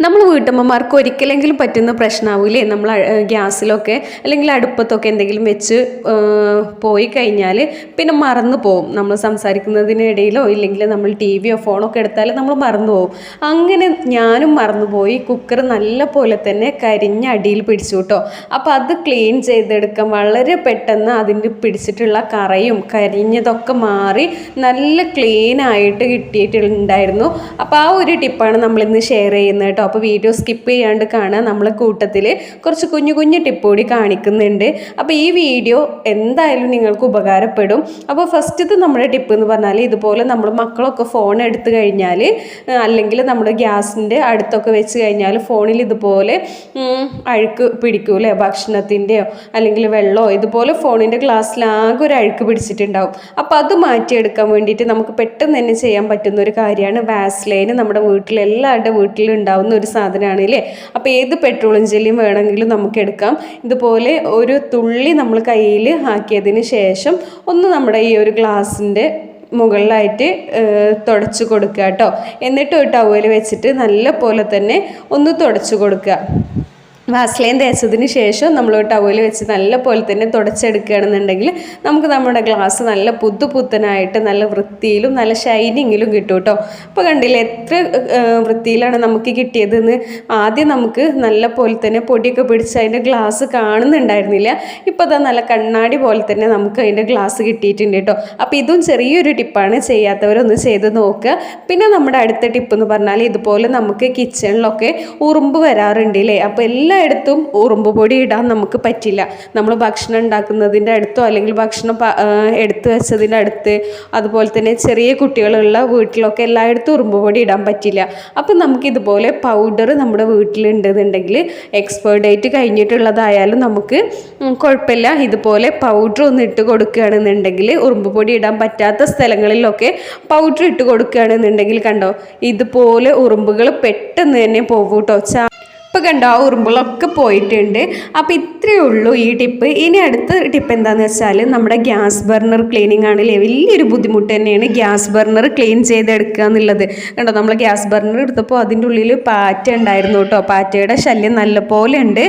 നമ്മൾ വീട്ടമ്മമാർക്ക് ഒരിക്കലെങ്കിലും പറ്റുന്ന പ്രശ്നമാവില്ലേ നമ്മൾ ഗ്യാസിലൊക്കെ അല്ലെങ്കിൽ അടുപ്പത്തൊക്കെ എന്തെങ്കിലും വെച്ച് പോയി കഴിഞ്ഞാൽ പിന്നെ മറന്നു പോകും നമ്മൾ സംസാരിക്കുന്നതിനിടയിലോ ഇല്ലെങ്കിൽ നമ്മൾ ടി വിയോ ഫോണൊക്കെ എടുത്താൽ നമ്മൾ മറന്നു പോകും അങ്ങനെ ഞാനും മറന്നുപോയി കുക്കർ നല്ല പോലെ തന്നെ കരിഞ്ഞ അടിയിൽ പിടിച്ചു കേട്ടോ അപ്പോൾ അത് ക്ലീൻ ചെയ്തെടുക്കാൻ വളരെ പെട്ടെന്ന് അതിന്റെ പിടിച്ചിട്ടുള്ള കറയും കരിഞ്ഞതൊക്കെ മാറി നല്ല ക്ലീൻ ആയിട്ട് കിട്ടിയിട്ടുണ്ടായിരുന്നു. അപ്പോൾ ആ ഒരു ടിപ്പാണ് നമ്മളിന്ന് ഷെയർ ചെയ്യുന്നത് കേട്ടോ. അപ്പോൾ വീഡിയോ സ്കിപ്പ് ചെയ്യാണ്ട് കാണുക നമ്മളെ കൂട്ടത്തിൽ കുറച്ച് കുഞ്ഞു കുഞ്ഞു ടിപ്പ് കൂടി കാണിക്കുന്നുണ്ട്. അപ്പോൾ ഈ വീഡിയോ എന്തായാലും നിങ്ങൾക്ക് ഉപകാരപ്പെടും. അപ്പോൾ ഫസ്റ്റത്തെ നമ്മുടെ ടിപ്പ് എന്ന് പറഞ്ഞാൽ ഇതുപോലെ നമ്മൾ മക്കളൊക്കെ ഫോൺ എടുത്തു കഴിഞ്ഞാൽ അല്ലെങ്കിൽ നമ്മുടെ ഗ്യാസിന്റെ അടുത്തൊക്കെ വെച്ച് കഴിഞ്ഞാൽ ഫോണിൽ ഇതുപോലെ അഴുക്ക് പിടിക്കൂലേ ഭക്ഷണത്തിന്റെയോ അല്ലെങ്കിൽ വെള്ളമോ ഇതുപോലെ ഫോണിന്റെ ഗ്ലാസ്സിലാകെ ഒരു അഴുക്ക് പിടിച്ചിട്ടുണ്ടാവും. അപ്പോൾ അത് മാറ്റിയെടുക്കാൻ വേണ്ടിയിട്ട് നമുക്ക് പെട്ടെന്ന് തന്നെ ചെയ്യാൻ പറ്റുന്ന ഒരു കാര്യമാണ് വാസ്ലൈന്. നമ്മുടെ വീട്ടിൽ എല്ലാവരുടെ വീട്ടിലും ഉണ്ടാവുന്ന ഒരു സാധനമാണ് അല്ലേ അപ്പോൾ ഏത് പെട്രോളും ജെല്ലിയും വേണമെങ്കിലും നമുക്ക് എടുക്കാം. ഇതുപോലെ ഒരു തുള്ളി നമ്മൾ കയ്യിൽ ആക്കിയതിന് ശേഷം ഒന്ന് നമ്മുടെ ഈ ഒരു ഗ്ലാസിന്റെ മുകളിലായിട്ട് തുടച്ച് കൊടുക്കുക കേട്ടോ. എന്നിട്ട് ഒരു ടവൽ വെച്ചിട്ട് നല്ല പോലെ തന്നെ ഒന്ന് തുടച്ച് കൊടുക്കുക. വാസ്ലൈൻ തേച്ചതിന് ശേഷം നമ്മൾ ടവൽ വെച്ച് നല്ല പോലെ തന്നെ തുടച്ചെടുക്കുകയാണെന്നുണ്ടെങ്കിൽ നമുക്ക് നമ്മുടെ ഗ്ലാസ് നല്ല പുതു പുത്തനായിട്ട് നല്ല വൃത്തിയിലും നല്ല ഷൈനിങ്ങിലും കിട്ടും കേട്ടോ. അപ്പോൾ കണ്ടില്ലേ എത്ര വൃത്തിയിലാണ് നമുക്ക് കിട്ടിയതെന്ന്? ആദ്യം നമുക്ക് നല്ല പോലെ തന്നെ പൊടിയൊക്കെ പിടിച്ച് അതിന്റെ ഗ്ലാസ് കാണുന്നുണ്ടായിരുന്നില്ല. ഇപ്പോൾ അതാ നല്ല കണ്ണാടി പോലെ തന്നെ നമുക്ക് അതിന്റെ ഗ്ലാസ് കിട്ടിയിട്ടുണ്ട് കേട്ടോ. അപ്പോൾ ഇതും ചെറിയൊരു ടിപ്പാണ് ചെയ്യാത്തവരൊന്ന് ചെയ്ത് നോക്കുക. പിന്നെ നമ്മുടെ അടുത്ത ടിപ്പ് എന്ന് പറഞ്ഞാൽ ഇതുപോലെ നമുക്ക് കിച്ചണിലൊക്കെ ഉറുമ്പ് വരാറുണ്ട് അല്ലേ അപ്പോൾ എല്ലായിടത്തും ഉറുമ്പ് പൊടി ഇടാൻ നമുക്ക് പറ്റില്ല. നമ്മൾ ഭക്ഷണം ഉണ്ടാക്കുന്നതിന്റെ അടുത്തോ അല്ലെങ്കിൽ ഭക്ഷണം എടുത്തു വെച്ചതിന്റെ അടുത്ത് അതുപോലെ തന്നെ ചെറിയ കുട്ടികളുള്ള വീട്ടിലൊക്കെ എല്ലായിടത്തും ഉറുമ്പ് പൊടി ഇടാൻ പറ്റില്ല. അപ്പം നമുക്കിതുപോലെ പൗഡർ നമ്മുടെ വീട്ടിലുണ്ടെന്നുണ്ടെങ്കിൽ എക്സ്പയർ ഡേറ്റ് കഴിഞ്ഞിട്ടുള്ളതായാലും നമുക്ക് കുഴപ്പമില്ല. ഇതുപോലെ പൗഡർ ഒന്ന് ഇട്ട് കൊടുക്കുകയാണെന്നുണ്ടെങ്കിൽ ഉറുമ്പ് പൊടി ഇടാൻ പറ്റാത്ത സ്ഥലങ്ങളിലൊക്കെ പൗഡർ ഇട്ട് കൊടുക്കുകയാണെന്നുണ്ടെങ്കിൽ കണ്ടോ ഇതുപോലെ ഉറുമ്പുകൾ പെട്ടെന്ന് തന്നെ പോകും കേട്ടോ ചാ ഇപ്പം കണ്ടോ? ആ ഉറുമ്പുകളൊക്കെ പോയിട്ടുണ്ട്. അപ്പോൾ ഇത്രയേ ഉള്ളൂ ഈ ടിപ്പ് ഇനി അടുത്ത ടിപ്പ് എന്താണെന്ന് വെച്ചാൽ നമ്മുടെ ഗ്യാസ് ബർണർ ക്ലീനിങ് ആണല്ലേ വലിയൊരു ബുദ്ധിമുട്ട് തന്നെയാണ് ഗ്യാസ് ബർണർ ക്ലീൻ ചെയ്തെടുക്കുക എന്നുള്ളത്. കണ്ടോ? നമ്മൾ ഗ്യാസ് ബർണർ എടുത്തപ്പോൾ അതിന്റെ ഉള്ളിൽ പാറ്റ ഉണ്ടായിരുന്നു കേട്ടോ. പാറ്റയുടെ ശല്യം നല്ലപോലെ ഉണ്ട്.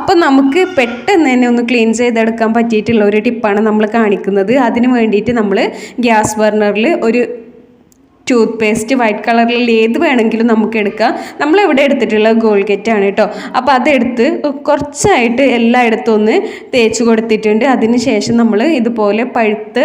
അപ്പോൾ നമുക്ക് പെട്ടെന്ന് തന്നെ ഒന്ന് ക്ലീൻ ചെയ്തെടുക്കാൻ പറ്റിയിട്ടുള്ള ഒരു ടിപ്പാണ് നമ്മൾ കാണിക്കുന്നത്. അതിന് വേണ്ടിയിട്ട് നമ്മൾ ഗ്യാസ് ബർണറിൽ ഒരു ടൂത്ത് പേസ്റ്റ് വൈറ്റ് കളറിൽ ഏത് വേണമെങ്കിലും നമുക്ക് എടുക്കാം. നമ്മളിവിടെ ഇവിടെ എടുത്തിട്ടുള്ള ആണ് കേട്ടോ അപ്പോൾ അതെടുത്ത് കുറച്ചായിട്ട് എല്ലായിടത്തും ഒന്ന് തേച്ച് കൊടുത്തിട്ടുണ്ട്. അതിന് ശേഷം നമ്മൾ ഇതുപോലെ പഴുത്ത്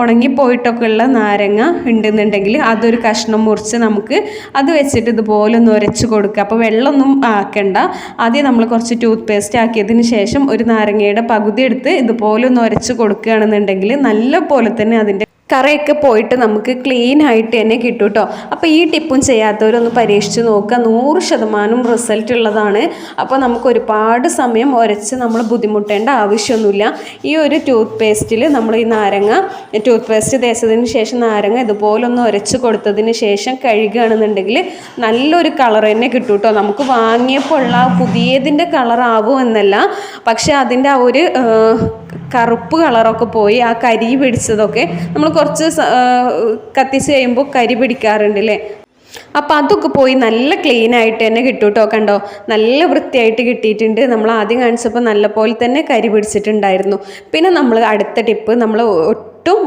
ഉണങ്ങിപ്പോയിട്ടൊക്കെ ഉള്ള നാരങ്ങ ഉണ്ടെന്നുണ്ടെങ്കിൽ അതൊരു കഷ്ണം മുറിച്ച് നമുക്ക് അത് വെച്ചിട്ട് ഇതുപോലെ ഒന്ന് ഉരച്ച് കൊടുക്കുക. അപ്പോൾ വെള്ളമൊന്നും ആക്കണ്ട. ആദ്യം നമ്മൾ കുറച്ച് ടൂത്ത് പേസ്റ്റ് ആക്കിയതിന് ശേഷം ഒരു നാരങ്ങയുടെ പകുതി എടുത്ത് ഇതുപോലെ ഒന്ന് ഉരച്ച് കൊടുക്കുകയാണെന്നുണ്ടെങ്കിൽ നല്ല പോലെ തന്നെ അതിന്റെ കറയൊക്കെ പോയിട്ട് നമുക്ക് ക്ലീൻ ആയിട്ട് തന്നെ കിട്ടും കേട്ടോ അപ്പോൾ ഈ ടിപ്പും ചെയ്യാത്തവരൊന്ന് പരീക്ഷിച്ച് നോക്കുക. നൂറ് ശതമാനം റിസൾട്ട് ഉള്ളതാണ്. അപ്പോൾ നമുക്ക് ഒരുപാട് സമയം ഉരച്ച് നമ്മൾ ബുദ്ധിമുട്ടേണ്ട ആവശ്യമൊന്നുമില്ല. ഈ ഒരു ടൂത്ത് പേസ്റ്റിൽ നമ്മൾ ഈ നാരങ്ങ ടൂത്ത് പേസ്റ്റ് തേച്ചതിന് ശേഷം നാരങ്ങ ഇതുപോലെ ഒന്ന് ഉരച്ച് കൊടുത്തതിന് ശേഷം കഴുകുകയാണെന്നുണ്ടെങ്കിൽ നല്ലൊരു കളർ തന്നെ കിട്ടും കേട്ടോ നമുക്ക് വാങ്ങിയപ്പോൾ ഉള്ള പുതിയതിന്റെ കളറാവും എന്നല്ല. പക്ഷേ അതിന്റെ ആ ഒരു കറുപ്പ് കളറൊക്കെ പോയി ആ കരി പിടിച്ചതൊക്കെ നമ്മൾ കുറച്ച് കത്തിച്ച് കഴിയുമ്പോൾ കരി പിടിക്കാറുണ്ട് അല്ലേ അപ്പോൾ അതൊക്കെ പോയി നല്ല ക്ലീൻ ആയിട്ട് തന്നെ കിട്ടും കേട്ടോ കണ്ടോ? നല്ല വൃത്തിയായിട്ട് കിട്ടിയിട്ടുണ്ട്. നമ്മൾ ആദ്യം കാണിച്ചപ്പോൾ നല്ല പോലെ തന്നെ കരി പിടിച്ചിട്ടുണ്ടായിരുന്നു. പിന്നെ നമ്മൾ അടുത്ത ടിപ്പ് നമ്മൾ ഒട്ടും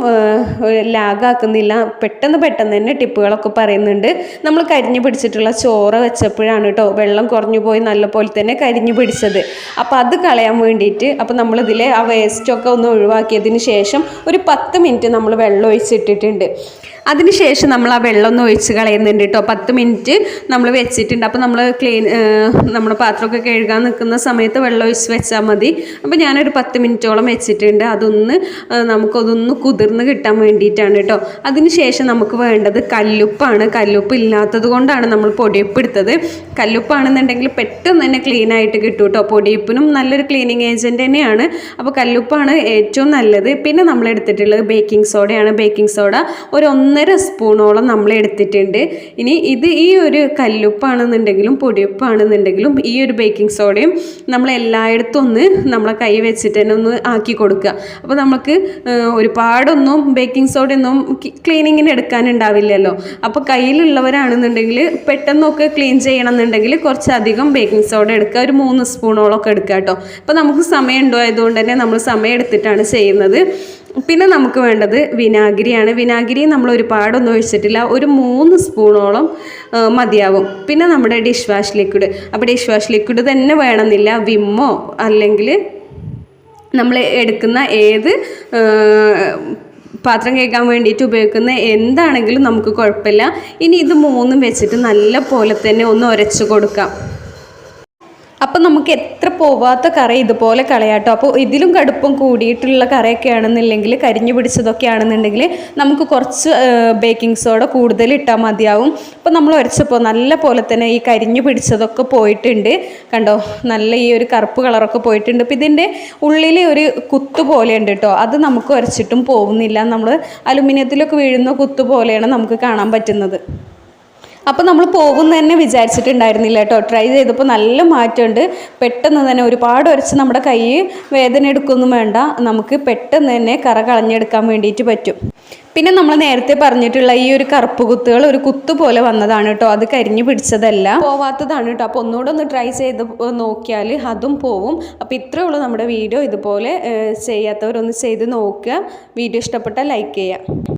ലാഗാക്കുന്നില്ല. പെട്ടെന്ന് പെട്ടെന്ന് തന്നെ ടിപ്പുകളൊക്കെ പറയുന്നുണ്ട്. നമ്മൾ കരിഞ്ഞു പിടിച്ചിട്ടുള്ള ചോറ് വെച്ചപ്പോഴാണ് കേട്ടോ വെള്ളം കുറഞ്ഞു പോയി നല്ല പോലെ തന്നെ കരിഞ്ഞു പിടിച്ചത്. അപ്പോൾ അത് കളയാൻ വേണ്ടിയിട്ട് അപ്പോൾ നമ്മളിതിൽ ആ വേസ്റ്റൊക്കെ ഒന്ന് ഒഴിവാക്കിയതിന് ശേഷം ഒരു പത്ത് മിനിറ്റ് നമ്മൾ വെള്ളം ഒഴിച്ചിട്ടിട്ടുണ്ട്. അതിനുശേഷം നമ്മൾ ആ വെള്ളം ഒന്ന് ഒഴിച്ച് കളയുന്നുണ്ട് കേട്ടോ. പത്ത് മിനിറ്റ് നമ്മൾ വെച്ചിട്ടുണ്ട്. അപ്പോൾ നമ്മൾ ക്ലീൻ നമ്മുടെ പാത്രമൊക്കെ കഴുകാൻ നിൽക്കുന്ന സമയത്ത് വെള്ളം ഒഴിച്ച് വെച്ചാൽ മതി. അപ്പോൾ ഞാനൊരു പത്ത് മിനിറ്റോളം വെച്ചിട്ടുണ്ട്. അതൊന്ന് നമുക്കതൊന്ന് കുതിർന്ന് കിട്ടാൻ വേണ്ടിയിട്ടാണ് കേട്ടോ. അതിനുശേഷം നമുക്ക് വേണ്ടത് കല്ലുപ്പാണ്. കല്ലുപ്പ് ഇല്ലാത്തത് കൊണ്ടാണ് നമ്മൾ പൊടിയപ്പ് എടുത്തത്. കല്ലുപ്പാണെന്നുണ്ടെങ്കിൽ പെട്ടെന്ന് തന്നെ ക്ലീൻ ആയിട്ട് കിട്ടും കേട്ടോ. പൊടിയപ്പിനും നല്ലൊരു ക്ലീനിങ് ഏജന്റ് തന്നെയാണ്. അപ്പോൾ കല്ലുപ്പാണ് ഏറ്റവും നല്ലത്. പിന്നെ നമ്മൾ എടുത്തിട്ടുള്ളത് ബേക്കിംഗ് സോഡയാണ് ബേക്കിംഗ് സോഡ ഒരു ഒന്നര ഒന്നര സ്പൂണോളം നമ്മൾ എടുത്തിട്ടുണ്ട്. ഇനി ഇത് ഈ ഒരു കല്ലുപ്പാണെന്നുണ്ടെങ്കിലും പൊടിയുപ്പാണെന്നുണ്ടെങ്കിലും ഈ ഒരു ബേക്കിംഗ് സോഡയും നമ്മൾ എല്ലായിടത്തും ഒന്ന് നമ്മളെ കൈ വെച്ചിട്ട് തന്നെ ഒന്ന് ആക്കി കൊടുക്കുക. അപ്പോൾ നമുക്ക് ഒരുപാടൊന്നും ബേക്കിംഗ് സോഡയൊന്നും ക്ലീനിങ്ങിന് എടുക്കാനുണ്ടാവില്ലല്ലോ. അപ്പോൾ കയ്യിലുള്ളവരാണെന്നുണ്ടെങ്കിൽ പെട്ടെന്നൊക്കെ ക്ലീൻ ചെയ്യണം എന്നുണ്ടെങ്കിൽ കുറച്ചധികം ബേക്കിംഗ് സോഡ എടുക്കുക. ഒരു മൂന്ന് സ്പൂണോളൊക്കെ എടുക്കുക കേട്ടോ. അപ്പോൾ നമുക്ക് സമയം ഉണ്ടോ ആയതുകൊണ്ട് തന്നെ നമ്മൾ സമയം എടുത്തിട്ടാണ് ചെയ്യുന്നത്. പിന്നെ നമുക്ക് വേണ്ടത് വിനാഗിരിയാണ്. വിനാഗിരി നമ്മൾ ഒരുപാടൊന്നും ഒഴിച്ചിട്ടില്ല. ഒരു മൂന്ന് സ്പൂണോളം മതിയാവും. പിന്നെ നമ്മുടെ ഡിഷ് വാഷ് ലിക്വിഡ്. അപ്പോൾ ഡിഷ് വാഷ് ലിക്വിഡ് തന്നെ വേണമെന്നില്ല. വിമ്മോ അല്ലെങ്കിൽ നമ്മൾ എടുക്കുന്ന ഏത് പാത്രം കേൾക്കാൻ വേണ്ടിയിട്ട് ഉപയോഗിക്കുന്ന എന്താണെങ്കിലും നമുക്ക് കുഴപ്പമില്ല. ഇനി ഇത് മൂന്നും വെച്ചിട്ട് നല്ല പോലെ തന്നെ ഒന്ന് ഉരച്ച് കൊടുക്കാം. അപ്പം നമുക്ക് എത്ര പോവാത്ത കറി ഇതുപോലെ കളയാട്ടോ. അപ്പോൾ ഇതിലും കടുപ്പം കൂടിയിട്ടുള്ള കറിയൊക്കെ ആണെന്നുണ്ടെങ്കിൽ കരിഞ്ഞു പിടിച്ചതൊക്കെ ആണെന്നുണ്ടെങ്കിൽ നമുക്ക് കുറച്ച് ബേക്കിംഗ് സോഡ കൂടുതൽ ഇട്ടാൽ മതിയാവും. അപ്പോൾ നമ്മൾ ഉരച്ചപ്പോൾ നല്ല പോലെ തന്നെ ഈ കരിഞ്ഞു പിടിച്ചതൊക്കെ പോയിട്ടുണ്ട്. കണ്ടോ? നല്ല ഈ ഒരു കറുപ്പ് കളറൊക്കെ പോയിട്ടുണ്ട്. അപ്പോൾ ഇതിന്റെ ഉള്ളിൽ ഒരു കുത്ത് പോലെ ഉണ്ട് കേട്ടോ. അത് നമുക്ക് ഉരച്ചിട്ടും പോകുന്നില്ല നമ്മൾ അലുമിനിയത്തിലൊക്കെ വീഴുന്ന കുത്ത് പോലെയാണ് നമുക്ക് കാണാൻ പറ്റുന്നത്. അപ്പോൾ നമ്മൾ പോകും തന്നെ വിചാരിച്ചിട്ടുണ്ടായിരുന്നില്ല കേട്ടോ. ട്രൈ ചെയ്തപ്പോൾ നല്ല മാറ്റമുണ്ട്. പെട്ടെന്ന് തന്നെ ഒരുപാട് ഉരച്ച് നമ്മുടെ കൈ വേദന എടുക്കൊന്നും വേണ്ട. നമുക്ക് പെട്ടെന്ന് തന്നെ കറ കളഞ്ഞെടുക്കാൻ വേണ്ടിയിട്ട് പറ്റും. പിന്നെ നമ്മൾ നേരത്തെ പറഞ്ഞിട്ടുള്ള ഈ ഒരു കറുപ്പ് കുത്തുകൾ ഒരു കുത്തു പോലെ വന്നതാണ് കേട്ടോ. അത് കരിഞ്ഞു പിടിച്ചതല്ല. പോവാത്തതാണ് കേട്ടോ. അപ്പോൾ ഒന്നുകൂടെ ഒന്ന് ട്രൈ ചെയ്ത് നോക്കിയാൽ അതും പോവും. അപ്പോൾ ഇത്രയേ ഉള്ളൂ നമ്മുടെ വീഡിയോ. ഇതുപോലെ ചെയ്യാത്തവരൊന്ന് ചെയ്ത് നോക്കുക. വീഡിയോ ഇഷ്ടപ്പെട്ടാൽ ലൈക്ക് ചെയ്യുക.